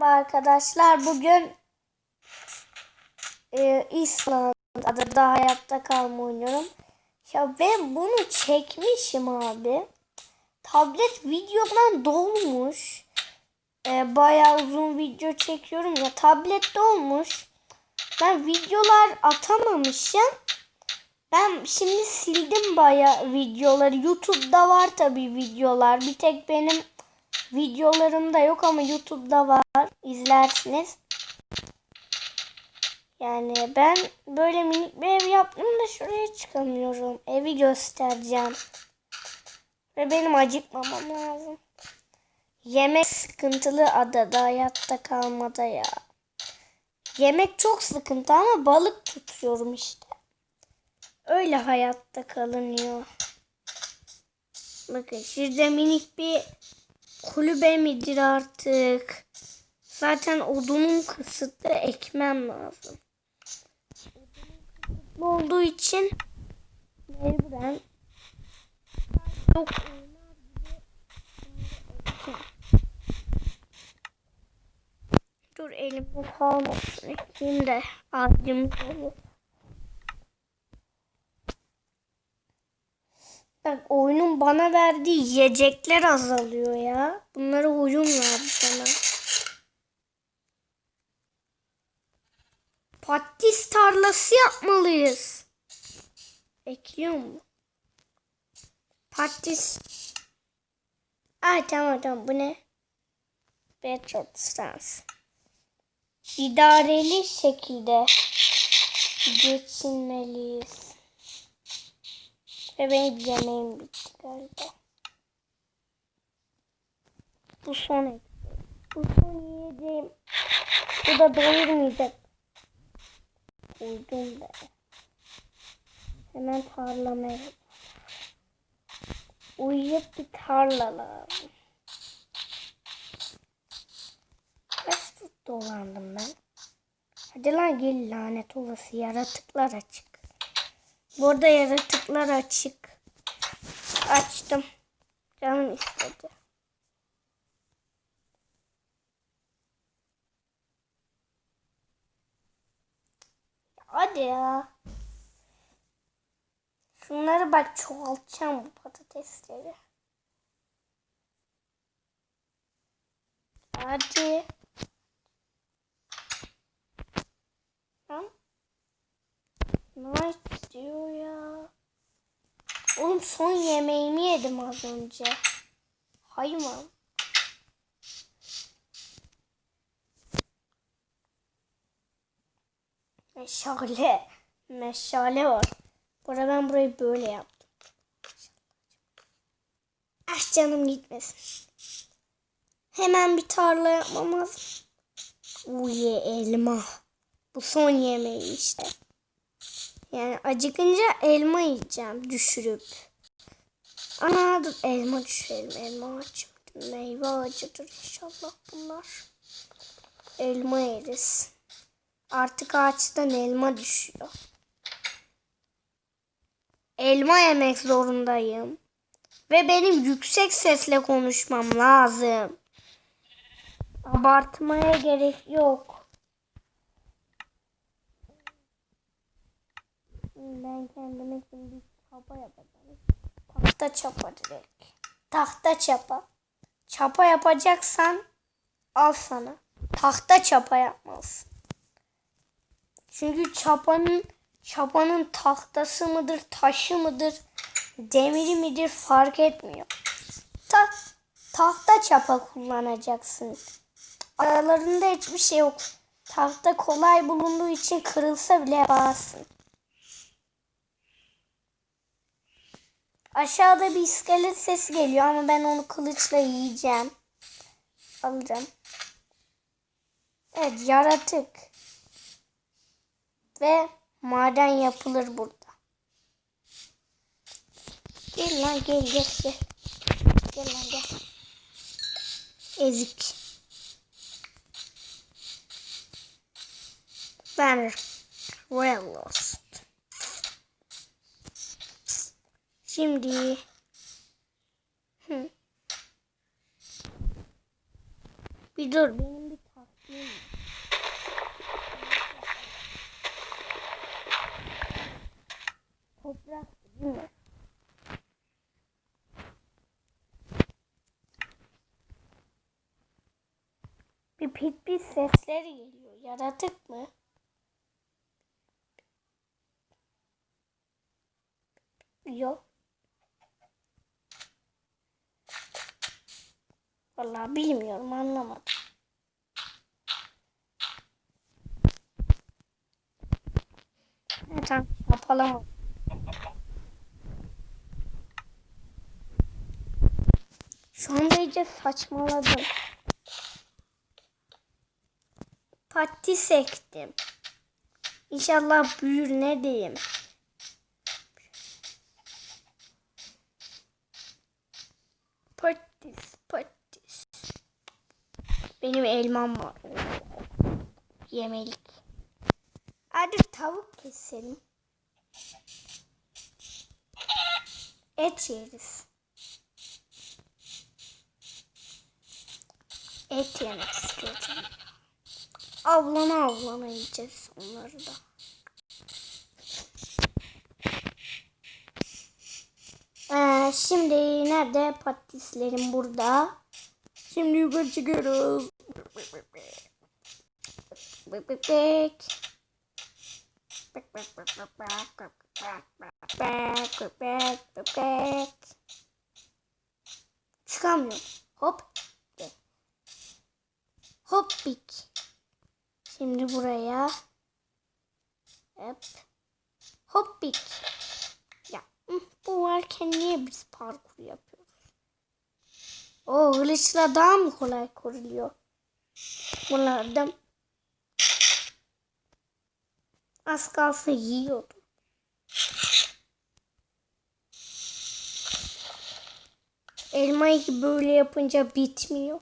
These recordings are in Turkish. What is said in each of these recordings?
Arkadaşlar bugün e, İsland'da hayatta kalma oynuyorum. Ya ben bunu çekmişim abi. Tablet videodan dolmuş. E, bayağı uzun video çekiyorum ya. Tablet dolmuş. Ben videolar atamamışım. Ben şimdi sildim bayağı videoları. YouTube'da var tabii videolar. Bir tek benim videolarımda yok ama YouTube'da var. İzlersiniz. Yani ben böyle minik bir ev yaptım da şuraya çıkamıyorum. Evi göstereceğim. Ve benim acıkmamam lazım. Yemek sıkıntılı adada hayatta kalmada ya. Yemek çok sıkıntı ama balık tutuyorum işte. Öyle hayatta kalınıyor. Bakın şurada minik bir kulübe midir artık? Zaten odunun kısıtlı ekmem lazım. Kısıtlı olduğu için mecburen yok. Dur elimde kalmasın ekeyim de ağacımız olur. Bak oyunun bana verdiği yiyecekler azalıyor ya. Bunları oyun verdi bana. Patates tarlası yapmalıyız. Ekiyor mu? Patates. Ay tamam tamam bu ne? Petrol stance. İdareli şekilde geçinmeliyiz. Ve benim yemeğim bitti galiba. Bu son eksik. Bu son yiyeceğim. Bu da doyurmayacak. Uydum be. Hemen tarlamaya. Uyuyup bir tarla lazım. Kaç dolandım ben. Hadi lan gel lanet olası yaratıklar açık. Burada yaratıklar açık. Açtım. Canım istedi. Hadi ya. Şunları bak çoğaltacağım bu patatesleri. Hadi. Tamam. Nice diyor ya. Oğlum son yemeğimi yedim az önce. Hayvan. Meşale. Meşale var. Burada ben burayı böyle yaptım. Ah canım gitmesin. Hemen bir tarla yapmam lazım. Uye elma. Bu son yemeği işte. Yani acıkınca elma yiyeceğim düşürüp. Ana elma düşürelim. Elma ağacı mıydı? Meyve ağacıdır inşallah bunlar. Elma yeriz. Artık ağaçtan elma düşüyor. Elma yemek zorundayım. Ve benim yüksek sesle konuşmam lazım. Abartmaya gerek yok. Ben kendime şimdi çapa yapacağım. Tahta çapa direkt. Tahta çapa. Çapa yapacaksan al sana. Tahta çapa yapmalısın. Çünkü çapanın çapanın tahtası mıdır, taşı mıdır, demiri midir fark etmiyor. Ta, tahta çapa kullanacaksın. Aralarında hiçbir şey yok. Tahta kolay bulunduğu için kırılsa bile yaparsın. Aşağıda bir iskelet sesi geliyor ama ben onu kılıçla yiyeceğim. Alacağım. Evet yaratık. Ve maden yapılır burada. Gel lan gel gel gel. Gel lan gel. Ezik. Ben well Şimdi. Hı. Bir dur benim bir tatlım. Toprak değil mi? Bir pit pit sesleri geliyor. Yaratık mı? Yok. Vallahi bilmiyorum anlamadım. Tamam yapalım. Şu anda iyice saçmaladım. Patis ektim. İnşallah büyür ne diyeyim. Benim elmam var. Yemelik. Hadi tavuk keselim. Et yeriz. Et yemek istiyorum. Avlana avlana yiyeceğiz onları da. Ee, şimdi nerede patislerim burada. Şimdi yukarı çıkıyoruz. Çıkamıyorum. Hop. Hoppik. Şimdi buraya. Hop. Hoppik. Ya bu varken niye biz parkur yapıyoruz? O kılıçla daha mı kolay kuruluyor? Bunlardan az kalsa yiyordum. Elmayı böyle yapınca bitmiyor.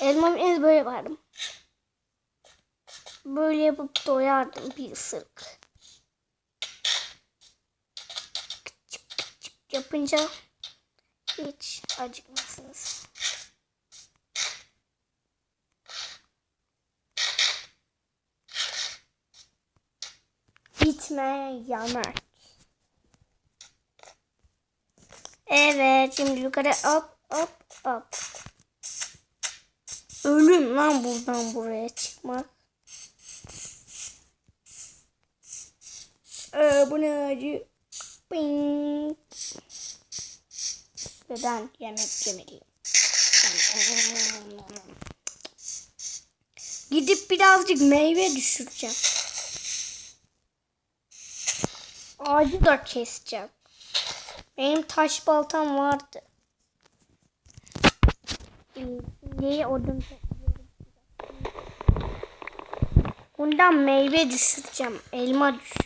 Elmamı ez böyle yapardım. Böyle yapıp doyardım bir ısırık. Yapınca hiç acıkmazsınız. Bitmeyen yemek. Evet şimdi yukarı hop hop hop. Ölüm lan buradan buraya çıkmak. Ee, bu ne acı? Ping. Ve ben yemek yemeliyim. Gidip birazcık meyve düşüreceğim. Ağacı da keseceğim. Benim taş baltam vardı. Şimdi odun. Bundan meyve düşüreceğim. Elma düşüreceğim.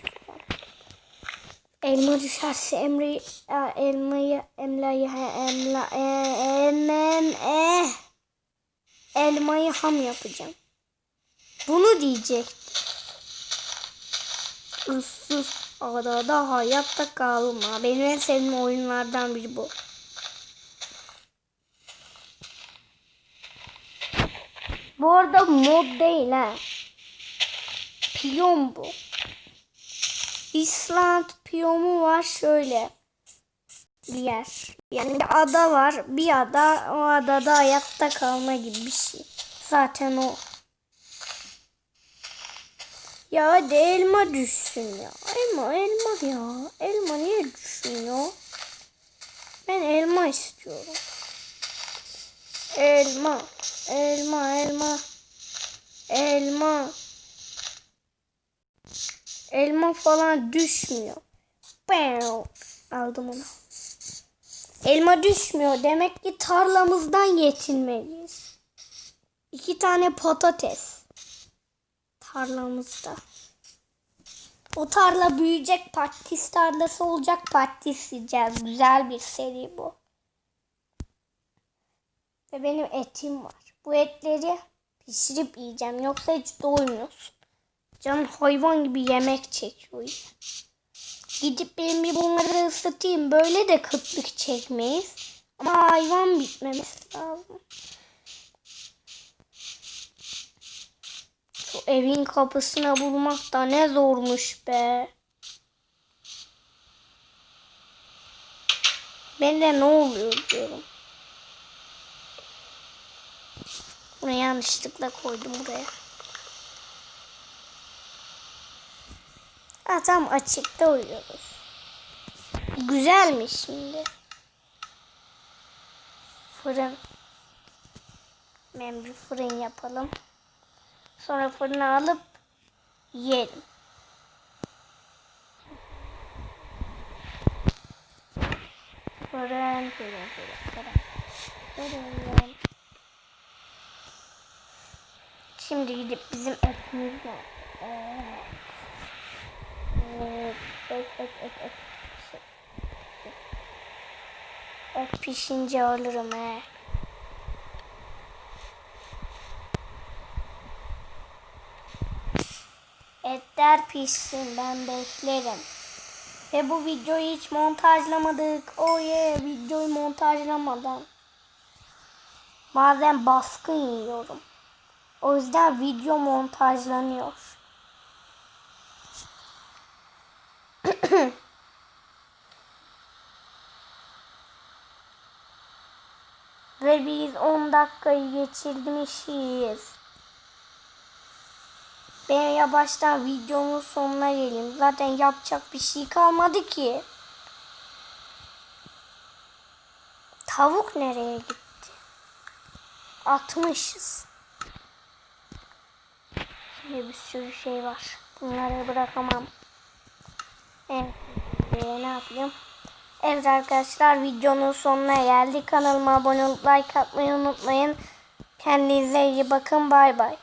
Elma düşerse Emre'yi e, elmayı Emla'yı Emla emem e, elmayı ham yapacağım. Bunu diyecek. Issız adada hayatta kalma. Benim en sevdiğim oyunlardan biri bu. Bu arada mod değil ha. Piyon bu. İsland piyomu var şöyle. Bir yer. Yani bir ada var. Bir ada o adada hayatta kalma gibi bir şey. Zaten o. Ya hadi elma düşsün ya. Elma elma ya. Elma niye düşmüyor? Ben elma istiyorum. Elma. Elma elma. Elma. Elma falan düşmüyor. Pow! Aldım onu. Elma düşmüyor. Demek ki tarlamızdan yetinmeliyiz. İki tane patates. Tarlamızda. O tarla büyüyecek patates tarlası olacak patates yiyeceğiz. Güzel bir seri bu. Ve benim etim var. Bu etleri pişirip yiyeceğim. Yoksa hiç doymuyorsun. Can hayvan gibi yemek çekiyor. Gidip benim bir bunları ısıtayım. Böyle de kıtlık çekmeyiz. Ama hayvan bitmemesi lazım. Şu evin kapısına bulmak da ne zormuş be. Ben de ne oluyor diyorum. Bunu yanlışlıkla koydum buraya. Ha tam açıkta uyuyoruz. Güzelmiş şimdi. Fırın. Ben bir fırın yapalım. Sonra fırına alıp yiyelim. Fırın, fırın, fırın, fırın. Fırın. Şimdi gidip bizim etimiz var. Et. Et pişince alırım he. Etler pişsin ben beklerim. Ve bu videoyu hiç montajlamadık. Oh yeah videoyu montajlamadan. Bazen baskın yiyorum. O yüzden video montajlanıyor. Ve biz 10 dakikayı geçirmişiz. Ben yavaştan videonun sonuna geleyim. Zaten yapacak bir şey kalmadı ki. Tavuk nereye gitti? Atmışız. Şimdi bir sürü şey var. Bunları bırakamam. Evet. Ee, ne yapayım? Evet arkadaşlar videonun sonuna geldik. Kanalıma abone olup like atmayı unutmayın. Kendinize iyi bakın. Bay bay.